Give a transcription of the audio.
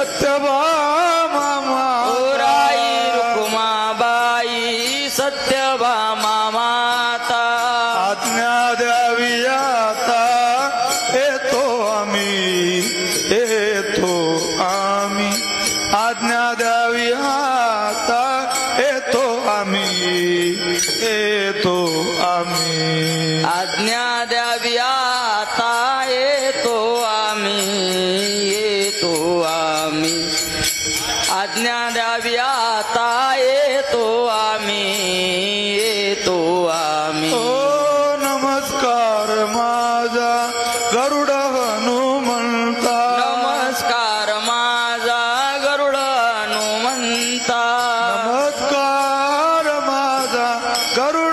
सत्यभामा माई रुक्माबाई सत्यभामा माता आज्ञा द्यावी आता. येतो आम्ही येतो आम्ही. आज्ञा द्यावी आता. येतो आम्ही येतो आम्ही. आज्ञा द्यावी आता. आम्ही येतो आम्ही. आज्ञा द्यावी आता येतो आम्ही येतो आम्ही. हो नमस्कार माझा गरुड हनुमंता. नमस्कार माझा गरुड हनुमंता. नमस्कार माझा गरुड